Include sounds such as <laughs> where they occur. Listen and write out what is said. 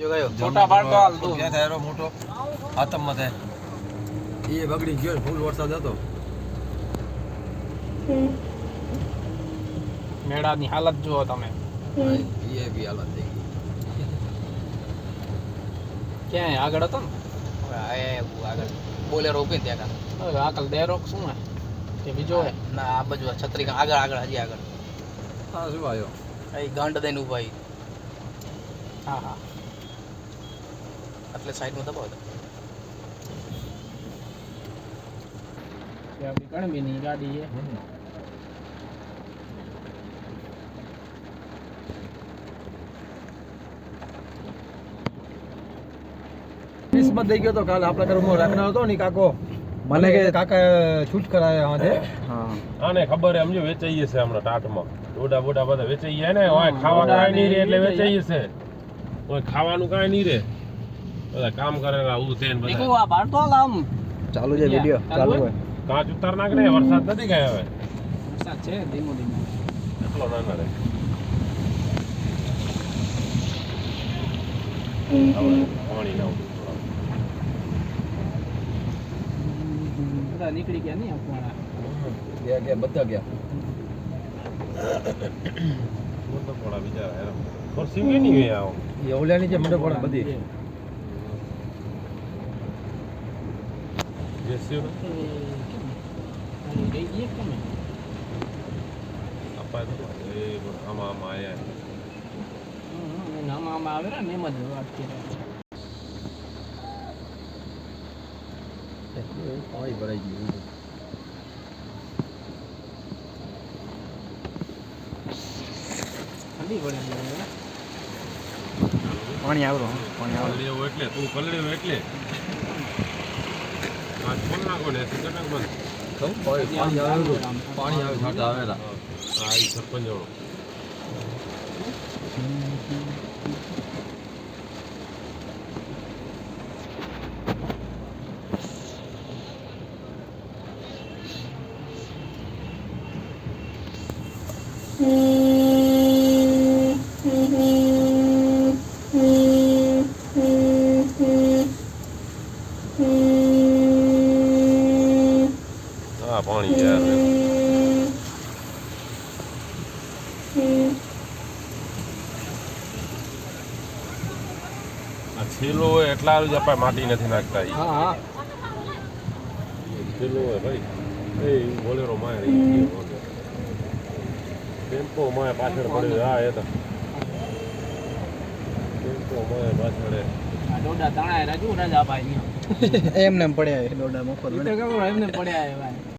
ક્યાં થાય મોટો આતમમાં થાય. એ બગડી ગયો ફૂલ વરસાદ હતો. મેળાની હાલત જુઓ તમે. એ બી હાલત થઈ ગઈ. ક્યાંય આગળ હતો ને? આગળ. બોલેરો ઊભી ને ત્યાં હવે આગળ દેરોક શું હે? કે બીજો હે? ના આ બાજુ છત્રી કાં આગળ આગળ હજી આગળ. હા શું આવ્યો? અહીં ગાંડ દઈને ઊભા હા હા. એટલે સાઈડમાં દબાવો તો. આપણી કણબીની ગાડી છે. કિસ્મત દઈ ગયો તો કાલ આપણા ઘર હું રાખનાર હતો ને કાકો. મને કે કાકા છૂટ કરાયા હાથે. આને ખબર હે સમજો વેચાઈએ છે હમણાં ટાટમાં. ડોડા બોડા બધા વેચાઈ ગયા ને ઓય ખાવા કાંઈ નહીં રે એટલે વેચાઈએ છે ઓય ખાવાનું કાંઈ નહીં રે. બધા કામ કરે આવું છે ને નીકળું આ બાળ તો હાલ આમ. ચાલુ છે વિડિયો, ચાલુ હોય. કાચ ઉતાર નાખ ને વરસાદ નથી ગયો હવે. વરસાદ છે ધીમો ધીમો. એટલો ના રે પાણી ના બધા નીકળી ગયા નહીં આપવાના. ગયા ગયા બધા ગયા. મોટો થોડા બીજા. ખુરશી કે નહીં હોય આવો એ ઓલિયાની જે મંડપ વાળા બધી બેસ્યો ને એ કેમ? આની ગઈ ગઈ કેમ અપાય તો એ આમાં આમાં આયા હમ, આમાં આમાં આવે ને એમ જ વાત કરી પાણી ભરાઈ ગયું ઠંડી પડે છે હવે. પાણી આવરો પાણી કલડ્યો એટલે તું કલડ્યો એટલે આ ફોન નાખો ને કટક બંધ પાણી આવે પાણી આવે છાંટા આવેલા હા ઈ હા પાણી યાર આ હોય એટલા જ આપણે માટી નથી નાખતા હા છેલ્લો હોય ભાઈ. એ બોલેરો માય ટેમ્પો માય પાછળ પડ્યો હા એ તો. ટેમ્પો માય પાછળ આ ડોડા તણાય રાજુ રાજા ભાઈ <laughs> એમને એમ પડ્યા દોડા મફત એમને પડ્યા એ ભાઈ.